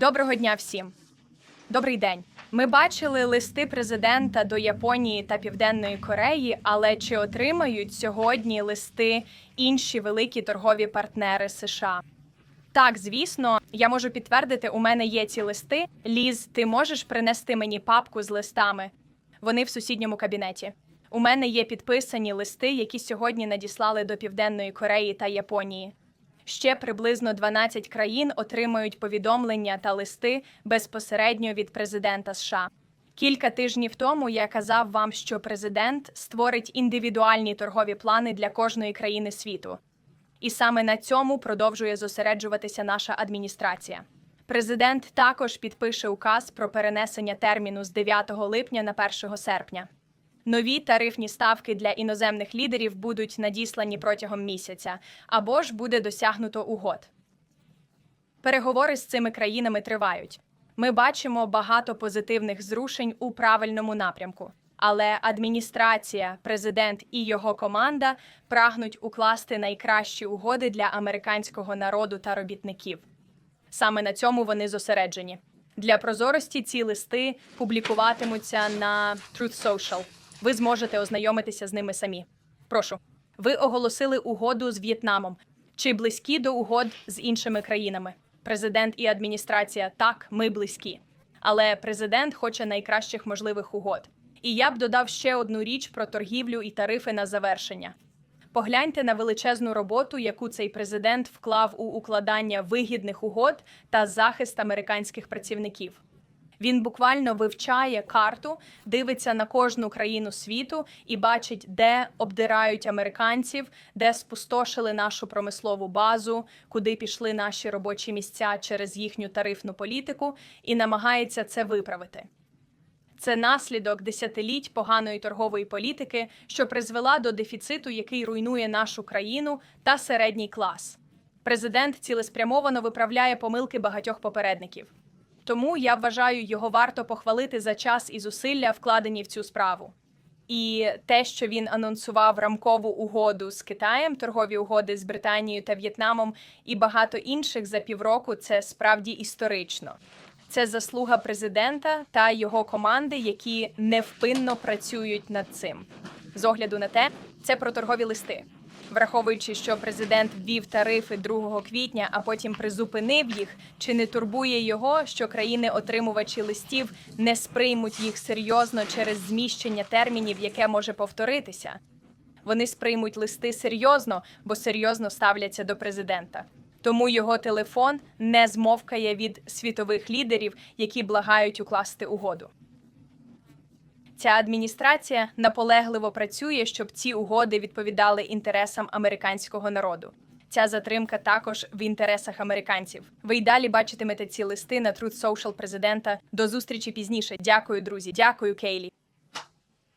Доброго дня всім. Добрий день. Ми бачили листи президента до Японії та Південної Кореї, але чи отримають сьогодні листи інші великі торгові партнери США? Так, звісно, я можу підтвердити, у мене є ці листи. Ліз, ти можеш принести мені папку з листами? Вони в сусідньому кабінеті. У мене є підписані листи, які сьогодні надіслали до Південної Кореї та Японії. Ще приблизно 12 країн отримають повідомлення та листи безпосередньо від президента США. Кілька тижнів тому я казав вам, що президент створить індивідуальні торгові плани для кожної країни світу. І саме на цьому продовжує зосереджуватися наша адміністрація. Президент також підпише указ про перенесення терміну з 9 липня на 1 серпня. Нові тарифні ставки для іноземних лідерів будуть надіслані протягом місяця, або ж буде досягнуто угод. Переговори з цими країнами тривають. Ми бачимо багато позитивних зрушень у правильному напрямку. Але адміністрація, президент і його команда прагнуть укласти найкращі угоди для американського народу та робітників. Саме на цьому вони зосереджені. Для прозорості ці листи публікуватимуться на Truth Social. Ви зможете ознайомитися з ними самі. Прошу, ви оголосили угоду з В'єтнамом. Чи близькі до угод з іншими країнами? Президент і адміністрація так, ми близькі. Але президент хоче найкращих можливих угод. І я б додав ще одну річ про торгівлю і тарифи на завершення. Погляньте на величезну роботу, яку цей президент вклав у укладання вигідних угод та захист американських працівників. Він буквально вивчає карту, дивиться на кожну країну світу і бачить, де обдирають американців, де спустошили нашу промислову базу, куди пішли наші робочі місця через їхню тарифну політику, і намагається це виправити. Це наслідок десятиліть поганої торгової політики, що призвела до дефіциту, який руйнує нашу країну та середній клас. Президент цілеспрямовано виправляє помилки багатьох попередників. Тому я вважаю, його варто похвалити за час і зусилля, вкладені в цю справу. І те, що він анонсував рамкову угоду з Китаєм, торгові угоди з Британією та В'єтнамом і багато інших за півроку, це справді історично. Це заслуга президента та його команди, які невпинно працюють над цим. З огляду на те, це про торгові листи. Враховуючи, що президент ввів тарифи 2 квітня, а потім призупинив їх, чи не турбує його, що країни-отримувачі листів не сприймуть їх серйозно через зміщення термінів, яке може повторитися? Вони сприймуть листи серйозно, бо серйозно ставляться до президента. Тому його телефон не змовкає від світових лідерів, які благають укласти угоду. Ця адміністрація наполегливо працює, щоб ці угоди відповідали інтересам американського народу. Ця затримка також в інтересах американців. Ви й далі бачитимете ці листи на Truth Social президента. До зустрічі пізніше. Дякую, друзі. Дякую, Кейлі.